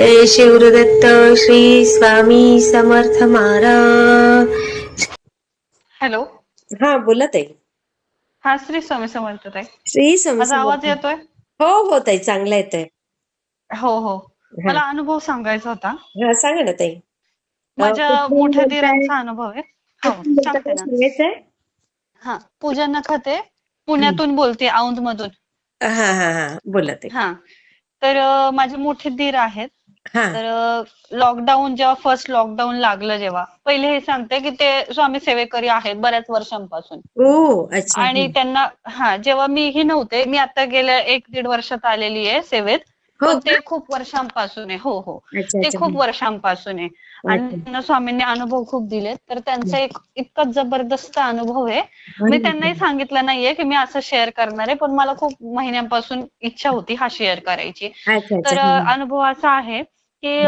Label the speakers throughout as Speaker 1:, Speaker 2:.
Speaker 1: जय Shivdatt Shri Swami Samarth Maharaj.
Speaker 2: Hello.
Speaker 1: हा बोला ताई.
Speaker 2: हा श्री स्वामी समर्थ ताई.
Speaker 1: श्री स्वामी
Speaker 2: माझा आवाज
Speaker 1: समर्थ.
Speaker 2: येतोय?
Speaker 1: हो हो ताई चांगला येतोय.
Speaker 2: हो हो.
Speaker 1: हा.
Speaker 2: मला अनुभव सांगायचा होता.
Speaker 1: हा सांगा ना ताई.
Speaker 2: माझ्या मोठ्या? दिरांचा अनुभव आहे. हो? सांगते ना? हा पूजा नखाते पुण्यातून बोलते औंध मधून
Speaker 1: हा हा हा बोला ताई.
Speaker 2: हा तर माझे मोठे दीर आहेत.
Speaker 1: हा
Speaker 2: तर लॉकडाऊन जेव्हा फर्स्ट लॉकडाऊन लागलं जेव्हा पहिले हे सांगते की ते स्वामी सेवेकरी आहेत बऱ्याच वर्षांपासून. आणि त्यांना हा जेव्हा मीही नव्हते मी आता गेल्या एक दीड वर्षात आलेली आहे सेवेत
Speaker 1: हो
Speaker 2: ते खूप वर्षांपासून आहे. हो हो. ते खूप वर्षांपासून आहे. आणि. त्यांना स्वामींनी अनुभव खूप दिलेत. तर त्यांचा एक इतका जबरदस्त अनुभव आहे. मी
Speaker 1: अरे
Speaker 2: त्यांनाही सांगितलं नाहीये की मी असं शेअर करणार आहे पण मला खूप महिन्यांपासून इच्छा होती हा शेअर करायची. तर अनुभव असा आहे की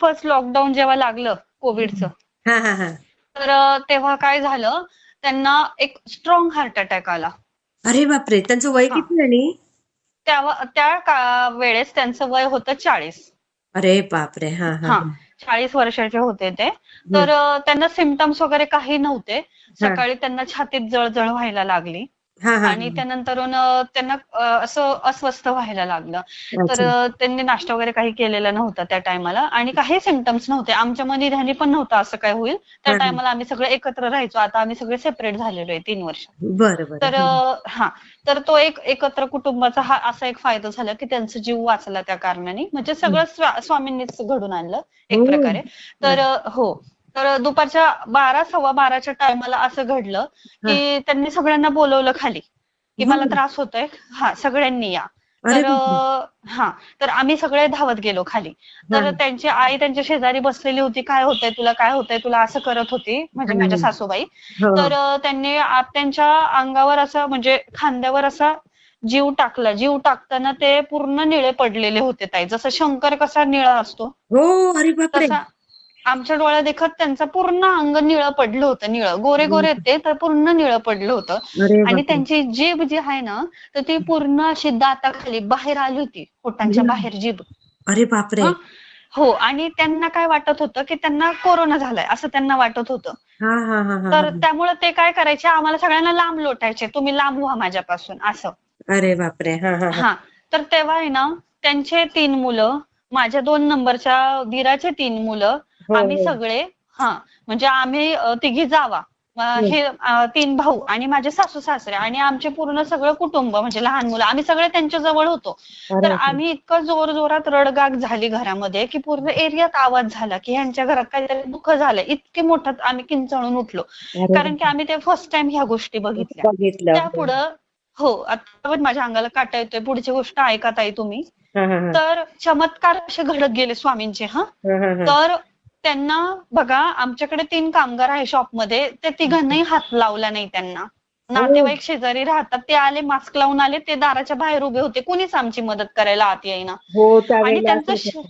Speaker 2: फर्स्ट लॉकडाऊन जेव्हा लागलं कोविडचं
Speaker 1: हा हा हा.
Speaker 2: तर तेव्हा काय झालं त्यांना एक स्ट्रॉंग हार्ट अटॅक आला.
Speaker 1: अरे बापरे त्यांचं वय. किती आणि?
Speaker 2: त्या वेळेस त्यांचं वय होतं चाळीस.
Speaker 1: अरे बापरे हा
Speaker 2: चाळीस वर्षाचे होते ते. तर त्यांना सिमटम्स वगैरे काही नव्हते. सकाळी त्यांना छातीत जळजळ व्हायला लागली. आणि त्यानंतरून अ, त्यांना असं अस्वस्थ व्हायला लागलं. तर त्यांनी नाश्ता वगैरे काही केलेला नव्हता त्या टायमाला आणि काही सिमटम्स नव्हते. आमच्या मनी ध्यानी पण नव्हतं असं काय होईल. त्या. टायमाला आम्ही सगळे एकत्र राहायचो. आता आम्ही सगळे सेपरेट झालेलो आहे तीन वर्ष. तर हा. तर तो एक एकत्र कुटुंबाचा हा असा एक फायदा झाला की त्यांचा जीव वाचला त्या कारणाने. म्हणजे सगळं स्वा- स्वामींनीच घडून आणलं एक
Speaker 1: हो.
Speaker 2: प्रकारे. तर हो. तर दुपारच्या बारा सव्वा बाराच्या टायमाला असं घडलं की त्यांनी सगळ्यांना बोलवलं खाली की मला. त्रास होतोय. हा सगळ्यांनी या. तर हा तर आम्ही सगळे धावत गेलो खाली. तर. त्यांची आई त्यांच्या शेजारी बसलेली होती. काय होतंय तुला काय होतंय तुला असं करत होती म्हणजे. माझ्या सासूबाई.
Speaker 1: हो.
Speaker 2: तर त्यांनी त्यांच्या अंगावर असं म्हणजे खांद्यावर असा जीव टाकला. जीव टाकताना ते पूर्ण निळे पडलेले होते ताई. जसं शंकर कसा निळा असतो.
Speaker 1: हो
Speaker 2: तसा आमच्या डोळ्या देखत त्यांचं पूर्ण अंग निळं पडलं होतं निळं. गोरे गोरे ते तर पूर्ण निळं पडलं होतं. आणि. त्यांची जीभ जी आहे ना तर ती पूर्ण अशी दाताखाली बाहेर आली होती पोटांच्या. बाहेर जीभ.
Speaker 1: अरे बापरे.
Speaker 2: हा? आणि त्यांना काय वाटत होतं की त्यांना कोरोना झालाय असं त्यांना वाटत होतं. तर त्यामुळे ते काय करायचे आम्हाला सगळ्यांना लांब लोटायचे तुम्ही लांब व्हा माझ्यापासून असं.
Speaker 1: अरे बापरे. हा
Speaker 2: तर तेव्हा आहे ना त्यांचे तीन मुलं माझ्या दोन नंबरच्या दीराचे तीन मुलं आम्ही
Speaker 1: हो.
Speaker 2: सगळे हा म्हणजे आम्ही तिघी जावा.
Speaker 1: हो.
Speaker 2: हे तीन भाऊ आणि माझे सासू सासरे आणि आमचे पूर्ण सगळं कुटुंब म्हणजे लहान मुलं आम्ही सगळे त्यांच्या जवळ होतो. तर. आम्ही इतकं जोर जोरात रडगाग झाली घरामध्ये की पूर्ण एरियात आवाज झाला की ह्यांच्या घरात काहीतरी दुःख झालंय इतके मोठं आम्ही किंचाळून उठलो. कारण की आम्ही ते फर्स्ट टाइम ह्या गोष्टी बघितल्या.
Speaker 1: बघितलं
Speaker 2: त्यापुढं हो आता माझ्या अंगाला काटा येतोय. पुढची गोष्ट ऐका ताई तुम्ही.
Speaker 1: हा हा हा.
Speaker 2: तर चमत्कार असे घडत गेले स्वामींचे हा.
Speaker 1: हा, हा, हा.
Speaker 2: तर त्यांना बघा आमच्याकडे तीन कामगार आहे शॉपमध्ये ते तिघांनाही हात लावला नाही त्यांना. नातेवाईक शेजारी राहतात. ते आले मास्क लावून आले. ते दाराच्या बाहेर उभे होते. कुणीच आमची मदत करायला आत येईना.
Speaker 1: हो
Speaker 2: आणि त्यांचं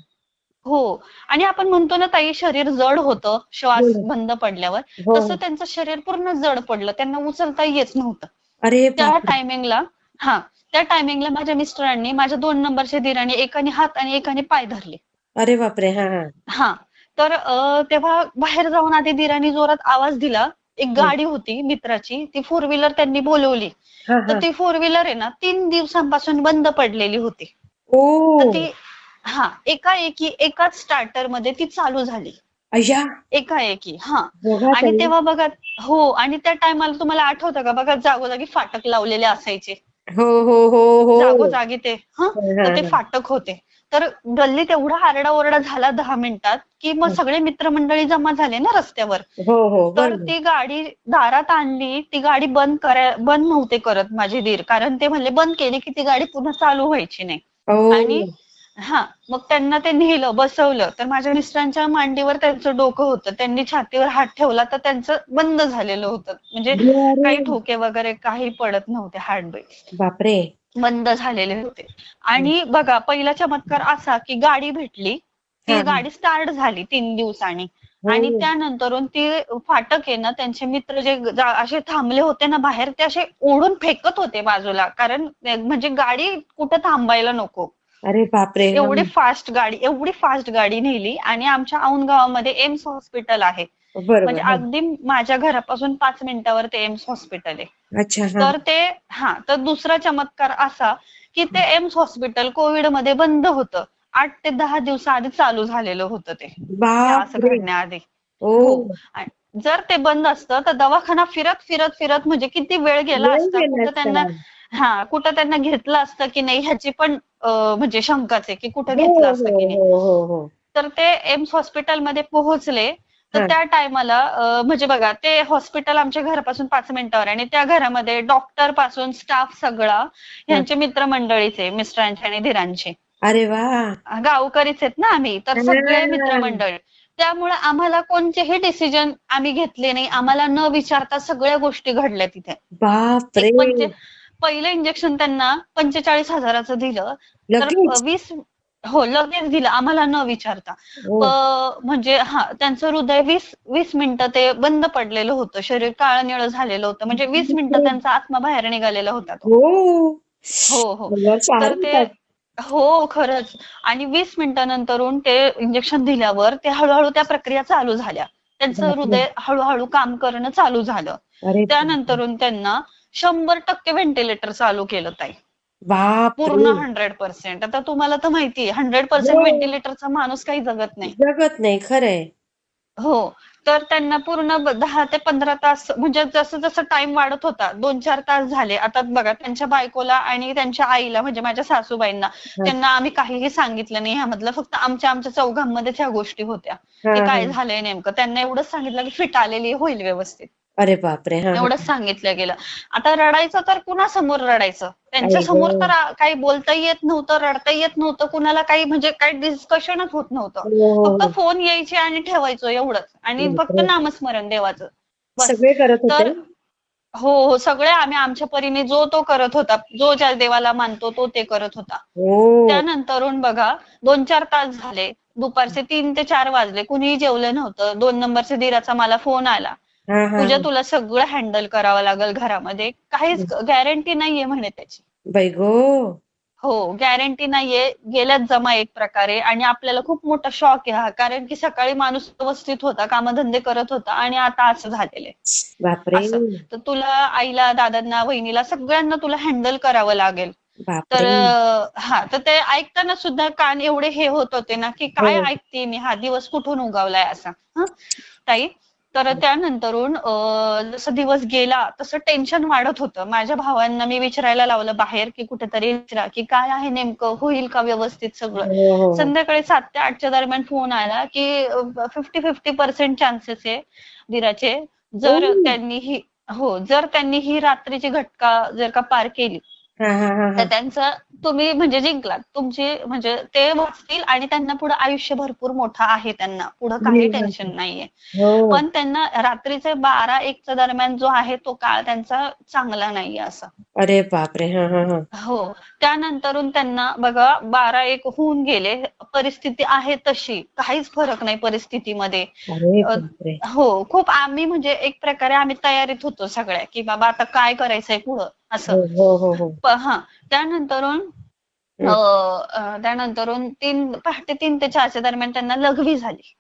Speaker 2: हो. आणि आपण म्हणतो ना ताई शरीर जड होतं. श्वास
Speaker 1: हो.
Speaker 2: बंद पडल्यावर.
Speaker 1: हो.
Speaker 2: तसं त्यांचं शरीर पूर्ण जड पडलं. त्यांना उचलता येत नव्हतं.
Speaker 1: अरे
Speaker 2: त्या. टायमिंगला हा त्या टायमिंगला माझ्या मिस्टरांनी माझ्या दोन नंबरच्या दिराने एकाने हात आणि एकाने पाय धरले.
Speaker 1: अरे बापरे हा हा.
Speaker 2: हा. तर अ, तेव्हा बाहेर जाऊन आधी दिराने जोरात आवाज दिला. एक गाडी होती मित्राची. ती फोर व्हीलर त्यांनी बोलवली.
Speaker 1: हा
Speaker 2: तर
Speaker 1: हा.
Speaker 2: ती फोर व्हीलर आहे ना तीन दिवसांपासून बंद पडलेली होती. तर ती हा एकाएकी एकाच स्टार्टरमध्ये ती चालू झाली. एकाएकी हा. आणि. तेव्हा बघा हो आणि त्या टायमाला तुम्हाला आठवतं का? बघा जागोजागी फाटक लावलेले असायचे.
Speaker 1: हो हो हो हो.
Speaker 2: जागोजागी ते हं
Speaker 1: हा,
Speaker 2: तर ते
Speaker 1: हा.
Speaker 2: फाटक होते. तर गल्लीत एवढा आरडाओरडा झाला दहा मिनिटात की मग सगळे मित्रमंडळी जमा झाले ना रस्त्यावर.
Speaker 1: हो हो
Speaker 2: तर
Speaker 1: बरोबर
Speaker 2: ती गाडी दारात आणली ती गाडी बंद कराय बंद नव्हते करत माझे दीर. कारण ते म्हणले बंद केली की ती गाडी पुन्हा चालू व्हायची नाही. आणि हा मग त्यांना ते नेलं बसवलं. तर माझ्या मिस्टरांच्या मांडीवर त्यांचं डोकं होतं. त्यांनी छातीवर हात ठेवला तर त्यांचं बंद झालेलं होतं. म्हणजे काही ठोके वगैरे काही पडत नव्हते हार्टबीट
Speaker 1: बापरे.
Speaker 2: बंद झालेले होते. आणि बघा पहिला चमत्कार असा की गाडी भेटली. ती
Speaker 1: हा, हा.
Speaker 2: गाडी स्टार्ट झाली तीन दिवसांनी. आणि
Speaker 1: हो.
Speaker 2: त्यानंतरून ती फाटक आहे ना त्यांचे मित्र जे असे थांबले होते ना बाहेर ते असे ओढून फेकत होते बाजूला. कारण म्हणजे गाडी कुठं थांबायला नको.
Speaker 1: अरे बापरे हा.
Speaker 2: एवढी फास्ट गाडी एवढी फास्ट गाडी नेली. आणि आमच्या औंध गावामध्ये एम्स हॉस्पिटल आहे. म्हणजे
Speaker 1: हा.
Speaker 2: अगदी माझ्या घरापासून पाच मिनिटावर ते एम्स हॉस्पिटल आहे.
Speaker 1: अच्छा
Speaker 2: तर ते हा तर दुसरा चमत्कार असा की ते एम्स हॉस्पिटल कोविडमध्ये बंद होतं. आठ ते दहा दिवसाआधी चालू झालेलं होतं ते. असं घडण्याआधी हो. जर ते बंद असतं तर दवाखाना फिरत फिरत फिरत म्हणजे किती वेळ गेला असता कुठं त्यांना. हा कुठं त्यांना घेतलं असतं की नाही ह्याची पण म्हणजे शंकाच आहे की कुठं
Speaker 1: हो,
Speaker 2: घेतलं असतं की नाही. तर ते एम्स हॉस्पिटलमध्ये पोहोचले. तर. त्या टायमाला म्हणजे बघा ते हॉस्पिटल आमच्या घरापासून पाच मिनिटावर आणि त्या घरामध्ये डॉक्टरपासून स्टाफ सगळा यांचे मित्रमंडळीचे मिस्टरांचे आणि धीरांचे.
Speaker 1: अरे वा!
Speaker 2: गावकरीच आहेत ना आम्ही तर सगळे. मित्रमंडळी. त्यामुळे आम्हाला कोणतेही डिसिजन आम्ही घेतले नाही. आम्हाला न विचारता सगळ्या गोष्टी घडल्या तिथे. पंचे- पहिलं इंजेक्शन त्यांना पंचेचाळीस हजाराचं दिलं. तर वीस हो लगेच दिलं. आम्हाला न विचारता.
Speaker 1: हो.
Speaker 2: म्हणजे हा त्यांचं हृदय वीस वीस मिनिटं ते बंद पडलेलं होतं. शरीर काळं निळं झालेलं होतं. म्हणजे वीस मिनिटं त्यांचा आत्मा बाहेर निघालेला होता तो.
Speaker 1: हो.
Speaker 2: हो हो. तर ते. हो खरंच. आणि वीस मिनिटानंतरून ते इंजेक्शन दिल्यावर ते हळूहळू त्या प्रक्रिया चालू झाल्या. त्यांचं. हृदय हळूहळू काम करणं चालू झालं. त्यानंतरून त्यांना शंभर टक्के व्हेंटिलेटर चालू केलं ताई.
Speaker 1: बापरे.
Speaker 2: पूर्ण हंड्रेड पर्सेंट. आता तुम्हाला तर माहिती आहे हंड्रेड पर्सेंट
Speaker 1: हो.
Speaker 2: व्हेंटिलेटरचा माणूस काही जगत नाही.
Speaker 1: जगत नाही खरंय.
Speaker 2: हो. तर त्यांना पूर्ण ब- दहा ते पंधरा तास म्हणजे जसं जसं टाइम वाढत होता दोन चार तास झाले. आता बघा त्यांच्या बायकोला आणि त्यांच्या आईला म्हणजे माझ्या सासूबाईंना त्यांना आम्ही काहीही सांगितलं नाही. ह्यामधलं फक्त आमच्या आमच्या चौघांमध्येच ह्या गोष्टी होत्या.
Speaker 1: हा,
Speaker 2: की काय
Speaker 1: हा.
Speaker 2: झालंय नेमकं? त्यांना एवढंच सांगितलं की फिट आलेली होईल व्यवस्थित.
Speaker 1: अरे बापरे हा. हा.
Speaker 2: एवढंच सांगितलं गेलं. आता रडायचं तर कुणासमोर रडायचं? त्यांच्या
Speaker 1: आई
Speaker 2: समोर
Speaker 1: गं.
Speaker 2: तर आ- काही बोलता येत नव्हतं रडता येत नव्हतं कुणाला काही म्हणजे काही डिस्कशनच होत नव्हतं.
Speaker 1: हो, हो,
Speaker 2: फक्त
Speaker 1: हो.
Speaker 2: फोन यायचे आणि ठेवायचो एवढंच. आणि फक्त
Speaker 1: बापरे.
Speaker 2: नामस्मरण देवाचं. बस.
Speaker 1: सगळे करत
Speaker 2: तर
Speaker 1: होते
Speaker 2: हो हो सगळे आम्ही आमच्या परीने जो तो करत होता जो ज्या देवाला मानतो तो ते करत होता.
Speaker 1: हो.
Speaker 2: त्यानंतरून बघा दोन चार तास झाले. दुपारचे तीन ते चार वाजले. कुणीही जेवलं नव्हतं. दोन नंबरच्या दिराचा मला फोन आला. पूजा तुला सगळं हँडल करावं लागेल घरामध्ये. काहीच गॅरंटी नाहीये म्हणे त्याची.
Speaker 1: बाई गो.
Speaker 2: हो गॅरंटी नाहीये. गेल्यात जमा एक प्रकारे. आणि आपल्याला खूप मोठा शॉक आहे हा. कारण की सकाळी माणूस व्यवस्थित होता कामधंदे करत होता आणि आता असं झालेलं. तर तुला आईला दादांना वहिनीला सगळ्यांना तुला हँडल करावं लागेल. तर हा. तर ते ऐकताना सुद्धा कान एवढे हे होत होते ना की काय
Speaker 1: हो.
Speaker 2: ऐकते मी? हा दिवस कुठून उगवलाय असा? हं? ताई? तर त्यानंतरून जसं दिवस गेला तसं टेन्शन वाढत होतं. माझ्या भावांना मी विचारायला लावलं बाहेर की कुठेतरी विचारा की काय आहे नेमकं? होईल का व्यवस्थित सगळं?
Speaker 1: हो, हो.
Speaker 2: संध्याकाळी सात ते आठच्या दरम्यान फोन आला की फिफ्टी फिफ्टी पर्सेंट चान्सेस आहे दिराचे. जर. त्यांनी ही हो जर त्यांनी ही रात्रीची घटका जर का पार केली तर त्यांचं तुम्ही म्हणजे जिंकलात. तुमची म्हणजे ते वाचतील आणि त्यांना पुढे आयुष्य भरपूर मोठं आहे त्यांना. पुढे काही. टेन्शन नाहीये.
Speaker 1: हो.
Speaker 2: पण त्यांना रात्रीचे बारा एकच्या दरम्यान जो आहे तो काळ त्यांचा चांगला नाहीये असं.
Speaker 1: अरे बापरे. हा हा हा.
Speaker 2: हो. त्यानंतरून त्यांना बघा बारा एक होऊन गेले. परिस्थिती आहे तशी. काहीच फरक नाही परिस्थितीमध्ये. हो. खूप आम्ही म्हणजे एक प्रकारे आम्ही तयारीत होतो सगळ्या. की बाबा आता काय करायचंय पुढं? असं.
Speaker 1: हो हो हो हो.
Speaker 2: अं, त्यानंतरून तीन पहाटे तीन ते चारच्या दरम्यान त्यांना लघवी झाली.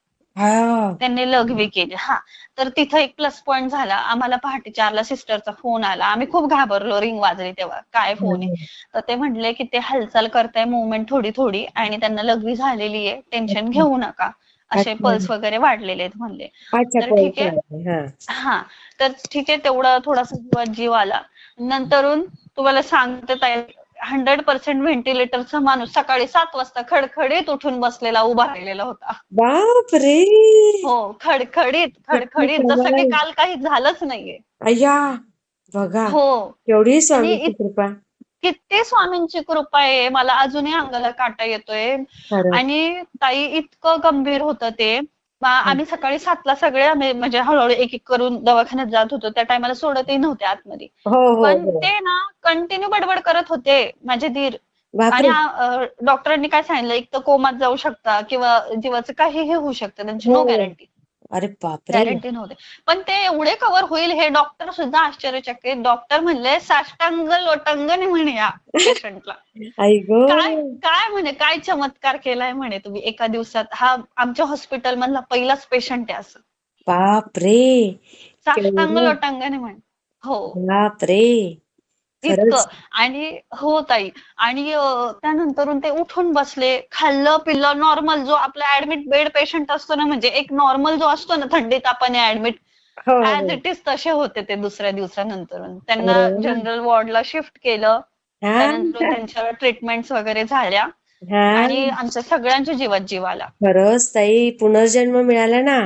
Speaker 2: त्यांनी लघवी केली हा. तर तिथं एक प्लस पॉइंट झाला. आम्हाला पहाटे चारला सिस्टरचा फोन आला. आम्ही खूप घाबरलो रिंग वाजली तेव्हा. काय फोन आहे? तर ते म्हटले की ते हालचाल करताय मुवमेंट थोडी थोडी आणि त्यांना लघवी झालेली आहे टेन्शन घेऊ नका. असे. पल्स वगैरे वाढलेले आहेत म्हणले. तर ठीक आहे.
Speaker 1: हा.
Speaker 2: तर ठीक आहे तेवढा थोडासा जीवात जीव आला. नंतरून तुम्हाला सांगते ताई हंड्रेड पर्सेंट व्हेंटिलेटरचा माणूस सकाळी सात वाजता खडखडीत उठून बसलेला उभा राहिलेला होता.
Speaker 1: बापरे!
Speaker 2: हो खडखडीत खडखडीत. जसं की काल काही झालंच नाहीये.
Speaker 1: अय्या बघा.
Speaker 2: हो. इत-
Speaker 1: कृपा.
Speaker 2: किती स्वामींची कृपा आहे. मला अजूनही अंगाला काटा येतोय. आणि ताई इतकं गंभीर होतं ते. आम्ही सकाळी सातला सगळे आम्ही म्हणजे हळूहळू एक एक करून दवाखान्यात जात होतो. त्या टायमाला सोडतही नव्हते आतमध्ये.
Speaker 1: हो हो
Speaker 2: पण
Speaker 1: हो.
Speaker 2: ते ना कंटिन्यू बडबड करत होते माझे धीर. आणि डॉक्टरांनी काय सांगितलं? एक तर कोमात जाऊ शकता किंवा जीवाचं काहीही होऊ शकतं. त्यांची नो. गॅरंटी
Speaker 1: अरे बापरे.
Speaker 2: गॅरंटी नव्हते. पण ते एवढे कव्हर होईल हे डॉक्टर सुद्धा आश्चर्यचकित. डॉक्टर म्हणले साष्टांग लोटांग नाही म्हणे या पेशंटला
Speaker 1: आई गो.
Speaker 2: काय काय म्हणे काय चमत्कार केलाय म्हणे तुम्ही एका दिवसात. हा आमच्या हॉस्पिटल मधला पहिलाच पेशंट आहे असं.
Speaker 1: बापरे.
Speaker 2: साष्टांग
Speaker 1: केवढं?
Speaker 2: लोटांगाने म्हणे. हो.
Speaker 1: बापरे.
Speaker 2: इतकं. आणि हो ताई आणि अं, त्यानंतरून ते उठून बसले खाल्लं पिल्लं नॉर्मल जो आपला ऍडमिट बेड पेशंट असतो ना म्हणजे एक नॉर्मल जो असतो ना थंडी तापाने ऍडमिट ऍज. इट इज तसे होते ते दुसऱ्या दिवसानंतरून. त्यांना. जनरल वॉर्डला शिफ्ट केलं त्यानंतर त्यांच्यावर ट्रीटमेंट्स वगैरे झाल्या आणि आमच्या सगळ्यांच्या जीवात जीव आला.
Speaker 1: खरंच ताई पुनर्जन्म मिळाला ना?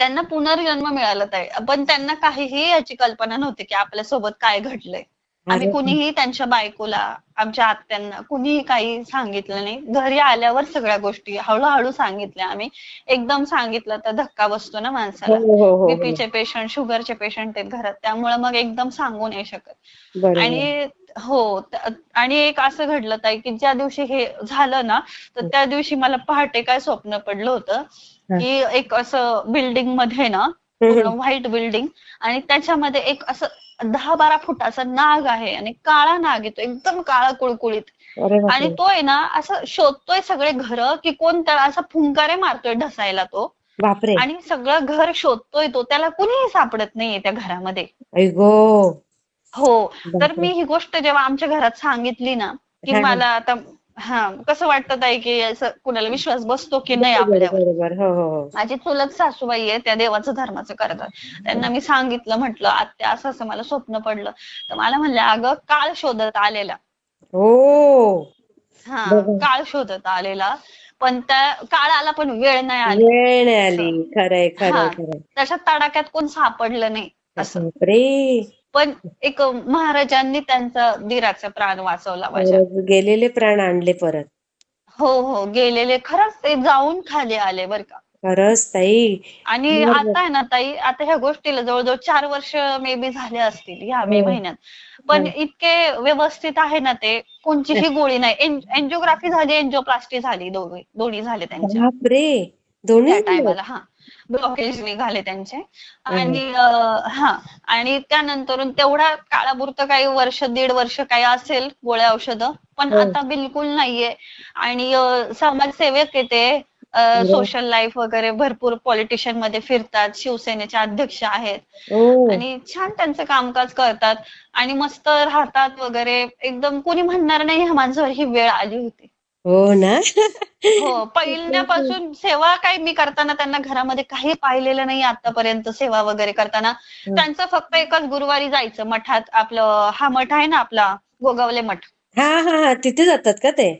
Speaker 2: त्यांना पुनर्जन्म मिळाला ताई पण त्यांना काहीही याची कल्पना नव्हती की आपल्यासोबत काय घडलंय. आम्ही
Speaker 1: अरे
Speaker 2: कुणीही त्यांच्या बायकोला आमच्या आत्यांना कुणीही काही सांगितलं नाही. घरी आल्यावर सगळ्या गोष्टी हळूहळू सांगितल्या आम्ही. एकदम सांगितलं तर धक्का बसतो ना माणसाला.
Speaker 1: हो हो हो
Speaker 2: बीपीचे पेशंट शुगरचे पेशंट आहेत घरात. त्यामुळे मग एकदम सांगू नाही शकत. आणि हो आणि एक असं घडलं ताई की ज्या दिवशी हे झालं ना तर त्या दिवशी मला पहाटे काय स्वप्न पडलं होतं की एक असं बिल्डिंगमध्ये ना व्हाईट बिल्डिंग आणि त्याच्यामध्ये एक असं दहा बारा फुटाचा नाग आहे आणि काळा नाग येतो एकदम काळा कुळकुळीत. आणि तो आहे ना असं शोधतोय सगळे घर की कोण त्याला असा फुंकारे मारतोय ढसायला तो. आणि सगळं घर शोधतोय तो त्याला कुणीही सापडत नाहीये त्या घरामध्ये. हो. तर. मी ही गोष्ट जेव्हा आमच्या घरात सांगितली ना की. मला आता हा कसं वाटतं ताई की असं कुणाला विश्वास बसतो की नाही आपल्यावर?
Speaker 1: बरोबर. हो हो हो.
Speaker 2: माझी चुलत सासूबाई आहे त्या देवाचं धर्माचं करतात. त्यांना मी सांगितलं म्हटलं आत्या असं असं मला स्वप्न पडलं. तर मला म्हणले अगं काळ शोधत आलेला.
Speaker 1: हो.
Speaker 2: हा
Speaker 1: बघा.
Speaker 2: काळ शोधत आलेला. पण त्या काळाला पण वेळ नाही आली.
Speaker 1: वेळ नाही आली. खरंय खरंय
Speaker 2: हा.
Speaker 1: खरंय.
Speaker 2: त्याच्या तडाख्यात कोण सापडलं नाही. असं.
Speaker 1: बापरे.
Speaker 2: पण एक महाराजांनी त्यांचा धीराचा प्राण वाचवला माझ्या.
Speaker 1: गेलेले प्राण आणले परत.
Speaker 2: हो हो गेलेले. खरंच ते जाऊन खाली आले बर का.
Speaker 1: खरंच ताई.
Speaker 2: आणि. आता आहे ना ताई आता ह्या गोष्टीला जवळजवळ चार वर्ष मे बी झाले असतील ह्या मे
Speaker 1: हो.
Speaker 2: महिन्यात. पण
Speaker 1: हो.
Speaker 2: इतके व्यवस्थित आहे ना ते कोणतीही गोळी नाही. एन्जिओग्राफी झाली एन्जिओप्लास्टी झाली दोघे दोन्ही झाले त्यांच्या.
Speaker 1: बापरे! दोन्ही
Speaker 2: त्या टायमाला हा. ब्लॉकेज निघाले त्यांचे. आणि हा. आणि त्यानंतरून तेवढा काळापुरतं काही वर्ष दीड वर्ष काही असेल गोळ्या औषधं पण. आता बिलकुल नाहीये. आणि समाजसेवक आहे ते
Speaker 1: बरोबर.
Speaker 2: सोशल लाईफ वगैरे भरपूर पॉलिटिशियनमध्ये फिरतात शिवसेनेचे अध्यक्ष आहेत.
Speaker 1: हो.
Speaker 2: आणि छान त्यांचं कामकाज करतात. आणि मस्त राहतात वगैरे. एकदम कोणी म्हणणार नाही ह्या माणसावर ही वेळ आली होती.
Speaker 1: हो ना?
Speaker 2: हो पहिल्यापासून सेवा काही मी करताना त्यांना घरामध्ये काही पाहिलेलं नाही आतापर्यंत सेवा वगैरे करताना. त्यांचं फक्त एकच गुरुवारी जायचं मठात. आपलं हा मठ आहे ना आपला गोगावले मठ.
Speaker 1: हा हा हा तिथे जातात का ते?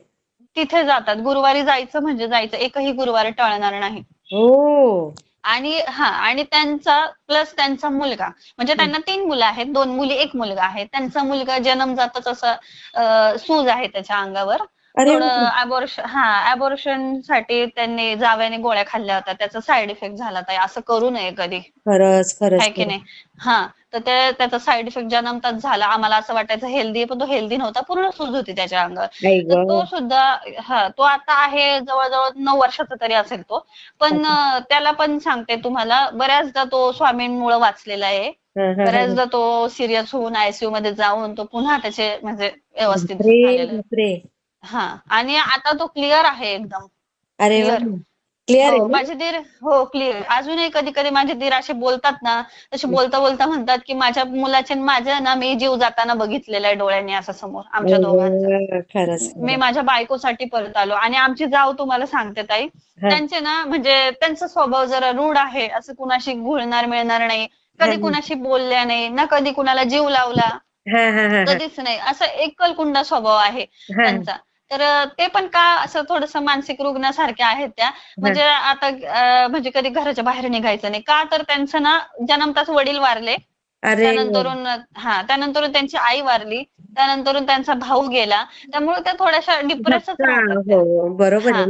Speaker 2: तिथे जातात. गुरुवारी जायचं म्हणजे जायचं. एकही गुरुवार टळणार नाही.
Speaker 1: हो.
Speaker 2: आणि हा आणि त्यांचा प्लस त्यांचा मुलगा. म्हणजे त्यांना तीन मुलं आहेत. दोन मुली एक मुलगा आहे. त्यांचा मुलगा जन्मजातच असं अं, सूज आहे त्याच्या अंगावर. थोडं अबॉर्शन हा अबॉर्शनसाठी त्यांनी जाव्याने गोळ्या खाल्ल्या होत्या. त्याचा साईड इफेक्ट झाला ताई असं करू नये कधी.
Speaker 1: खरंच खरंच
Speaker 2: आहे की नाही? हा तर ते त्याचा साईड इफेक्ट जन्मताच झाला आम्हाला असं वाटायचं हेल्दी पण तो हेल्दी नव्हता. पूर्ण सूज होती त्याच्या अंगावर. तर
Speaker 1: ग.
Speaker 2: तो सुद्धा हा तो आता आहे जवळजवळ नऊ वर्षाचा तरी असेल तो. पण अं, त्याला पण सांगते तुम्हाला बऱ्याचदा तो स्वामींमुळे वाचलेला आहे.
Speaker 1: हा, हा, हा.
Speaker 2: बऱ्याचदा तो सिरियस होऊन आयसीयू मध्ये जाऊन तो पुन्हा त्याचे म्हणजे व्यवस्थित
Speaker 1: बापरे
Speaker 2: झालेला आहे.
Speaker 1: बापरे.
Speaker 2: हा. आणि आता तो क्लिअर आहे एकदम.
Speaker 1: अरे. क्लिअर
Speaker 2: हो, माझे दीर हो क्लिअर अजूनही कधी कधी माझे दीर असे बोलतात ना तसे बोलता बोलता म्हणतात की माझ्या मुलाचे माझ्या ना मी जीव जाताना बघितलेला आहे डोळ्यांनी असं समोर आमच्या दोघांचा. मी माझ्या बायकोसाठी परत आलो. आणि आमची जाव तुम्हाला सांगते ताई. त्यांचे ना म्हणजे त्यांचा स्वभाव जरा रूढ आहे असं कुणाशी घुळणार मिळणार नाही कधी. कुणाशी बोलल्या नाही ना कधी कुणाला जीव लावला. कधीच नाही. असं एकलकुंडा स्वभाव आहे. त्यांचा. तर ते पण का असं थोडस मानसिक रुग्णासारख्या आहेत त्या? म्हणजे आता म्हणजे कधी घराच्या बाहेर निघायचं नाही. का तर त्यांचं ना जन्मताच वडील वारले.
Speaker 1: अरे
Speaker 2: त्यानंतरून हा त्यानंतरून त्यांची आई वारली. त्यानंतरून त्यांचा भाऊ गेला. त्यामुळे त्या थोड्याशा त्या.
Speaker 1: हो
Speaker 2: हा.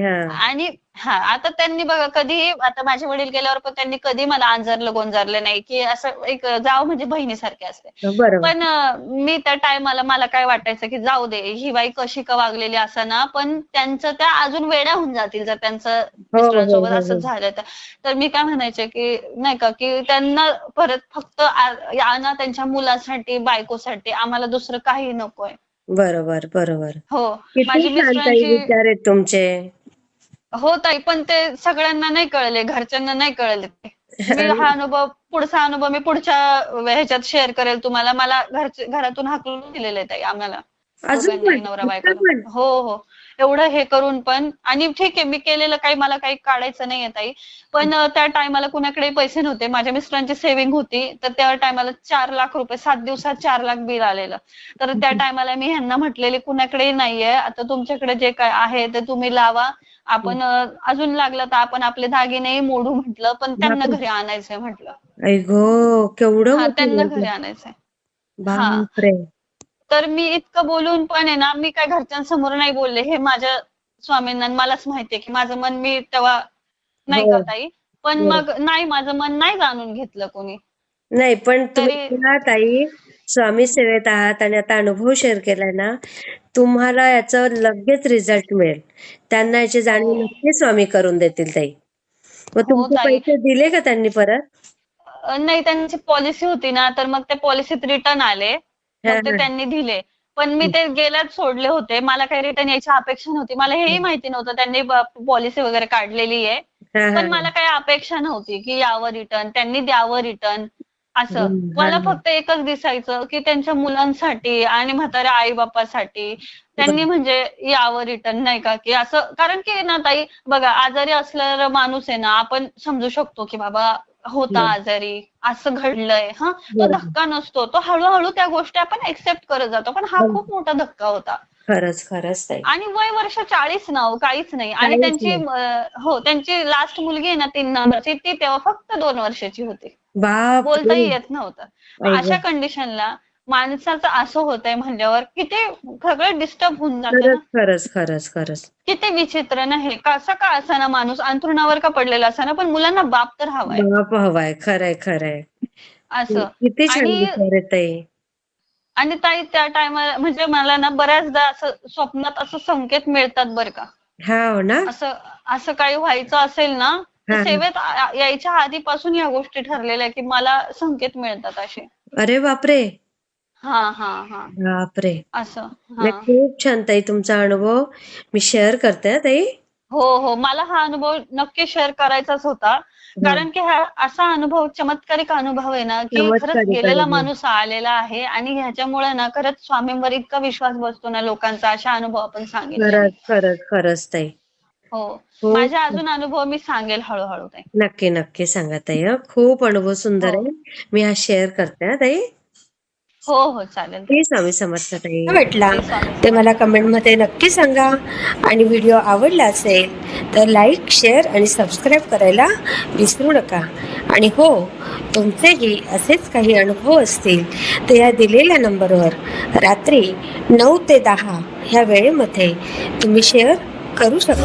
Speaker 1: हा.
Speaker 2: आणि हा आता त्यांनी बघा कधी आता माझे वडील गेल्यावर पण त्यांनी कधी मला आंजरलं गोंजारलं नाही की असं एक जाव म्हणजे बहिणीसारखे असते.
Speaker 1: बरोबर.
Speaker 2: पण अं, मी त्या टायमाला मला काय वाटायचं की जाऊ दे ही बाई कशी का वागलेली ना पण त्यांचं त्या अजून वेड्या होऊन जातील जर त्यांचं
Speaker 1: हो,
Speaker 2: मिस्टरांसोबत
Speaker 1: हो,
Speaker 2: असं
Speaker 1: हो.
Speaker 2: झालं तर. तर मी काय म्हणायचे की नाही का की त्यांना परत फक्त आ- यांना त्यांच्या मुलासाठी बायकोसाठी आम्हाला दुसरं काही नकोय.
Speaker 1: बरोबर बरोबर.
Speaker 2: हो
Speaker 1: किती
Speaker 2: माझी मिस्टरांची
Speaker 1: विचार आहेत तुमचे.
Speaker 2: हो ताई पण ते सगळ्यांना नाही कळले घरच्यांना नाही कळले ते. मी हा अनुभव पुढचा अनुभव मी पुढच्या ह्याच्यात शेअर करेल तुम्हाला. मला घरचे घरातून हाकलून दिलेले ताई आम्हाला? नवरा
Speaker 1: पण?
Speaker 2: हो हो. एवढं हे करून पण आणि ठीक आहे मी केलेलं काही मला काही काढायचं नाहीये ताई. पण त्या टायमाला कुणाकडे पैसे नव्हते. माझ्या मिस्टरांची सेव्हिंग होती. तर त्या टायमाला चार लाख रुपये सात दिवसात चार लाख बिल आलेलं. तर त्या टायमाला मी ह्यांना म्हटलेले कुणाकडे नाहीये. आता तुमच्याकडे जे काय आहे ते तुम्ही लावा. आपण अजून लागलं तर आपण आपले दागिने मोडू म्हटलं पण त्यांना. घरी आणायचंय म्हटलं
Speaker 1: केवढं
Speaker 2: हा त्यांना. घरी आणायचंय
Speaker 1: बापरे
Speaker 2: तर मी इतकं बोलून पण आहे ना मी काय घरच्यांसमोर नाही बोलले हे माझ्या स्वामींना मलाच माहितीये की माझं मन मी तेव्हा नाही
Speaker 1: हो.
Speaker 2: करता येईल पण
Speaker 1: हो.
Speaker 2: मग नाही माझं मन नाही जाणून घेतलं कोणी
Speaker 1: नाही पण ताई स्वामी सेवेत आहात आणि आता अनुभव शेअर केलाय ना तुम्हाला याचं लगेच रिझल्ट मिळेल. त्यांना याची जाणीव
Speaker 2: हो.
Speaker 1: नक्की स्वामी करून देतील ताई. मग तुमचे
Speaker 2: ताई.
Speaker 1: पैसे दिले का त्यांनी परत?
Speaker 2: अं, नाही त्यांची पॉलिसी होती ना तर मग त्या पॉलिसीत रिटर्न आले.
Speaker 1: हा,
Speaker 2: मग ते
Speaker 1: हा.
Speaker 2: त्यांनी दिले. पण मी ते गेल्यात सोडले होते. मला काही रिटर्न यायची अपेक्षा नव्हती. मला हेही माहिती नव्हतं. त्यांनी पॉलिसी वगैरे काढलेली आहे.
Speaker 1: हा, हा.
Speaker 2: पण मला काही अपेक्षा नव्हती की यावं रिटर्न त्यांनी द्यावं रिटर्न असं. मला. फक्त एकच दिसायचं की त्यांच्या मुलांसाठी आणि म्हाताऱ्या आई बापासाठी त्यांनी म्हणजे यावं रिटर्न नाही का? की असं कारण की ना ताई बघा आजारी असलेला माणूस आहे ना आपण समजू शकतो की बाबा होता. आजारी असं घडलंय हा? तो. धक्का नसतो तो हळूहळू त्या गोष्टी आपण एक्सेप्ट करत जातो पण हा. खूप मोठा धक्का होता.
Speaker 1: खरंच खरंच
Speaker 2: आणि वय वर्ष चाळीस ना हो, काहीच नाही. आणि त्यांची हो त्यांची लास्ट मुलगी आहे ना तीन नंबरची ती तेव्हा फक्त दोन वर्षाची होती.
Speaker 1: बाप
Speaker 2: बोलताही येत नव्हतं. अशा. कंडिशनला माणसाचं असं होतंय म्हणल्यावर किती सगळं डिस्टर्ब होऊन जातं
Speaker 1: खरंच खरंच खरंच
Speaker 2: किती विचित्र ना हे. कसा का असाना माणूस? अंथरुणावर का पडलेला असाना? पण मुलांना बाप तर हवाय.
Speaker 1: बाप हवाय. खरंय खरंय.
Speaker 2: असं.
Speaker 1: किती
Speaker 2: आणि- आणि ताई त्या टायमाला म्हणजे मला ना बऱ्याचदा असं स्वप्नात असं संकेत मिळतात बरं का.
Speaker 1: हा ना?
Speaker 2: असं असं काही व्हायचं असेल ना. सेवेत यायच्या आधीपासून या गोष्टी ठरलेल्या की मला संकेत मिळतात असे.
Speaker 1: अरे बापरे.
Speaker 2: हा हा हा.
Speaker 1: बापरे.
Speaker 2: असं
Speaker 1: खूप छान ताई तुमचा अनुभव मी शेअर करते हा ताई.
Speaker 2: हो हो. मला हा अनुभव नक्की शेअर करायचाच होता. कारण की हा असा अनुभव चमत्कारिक अनुभव आहे ना की खरंच गेलेला. माणूस आलेला आहे आणि ह्याच्यामुळे ना खरंच स्वामींवर इतका विश्वास बसतो ना लोकांचा अशा अनुभव आपण सांगितले
Speaker 1: खरंच खरंच खरंच ताई.
Speaker 2: हो.
Speaker 1: हो.
Speaker 2: माझ्या अजून अनुभव मी सांगेल हळूहळू ताई.
Speaker 1: नक्की नक्की सांगा ताई हं. खूप अनुभव सुंदर
Speaker 2: हो.
Speaker 1: आहे मी हा शेअर करते हा ताई.
Speaker 2: हो हो चालेल.
Speaker 1: श्री स्वामी समर्थ ताई.
Speaker 3: भेटला ते मला कमेंटमध्ये नक्की सांगा. आणि व्हिडिओ आवडला असेल तर लाईक शेअर आणि सबस्क्राईब करायला विसरू नका. आणि हो तुमचेही असेच काही अनुभव असतील तर या दिलेल्या नंबरवर रात्री नऊ ते दहा ह्या वेळेमध्ये तुम्ही शेअर करू शकता.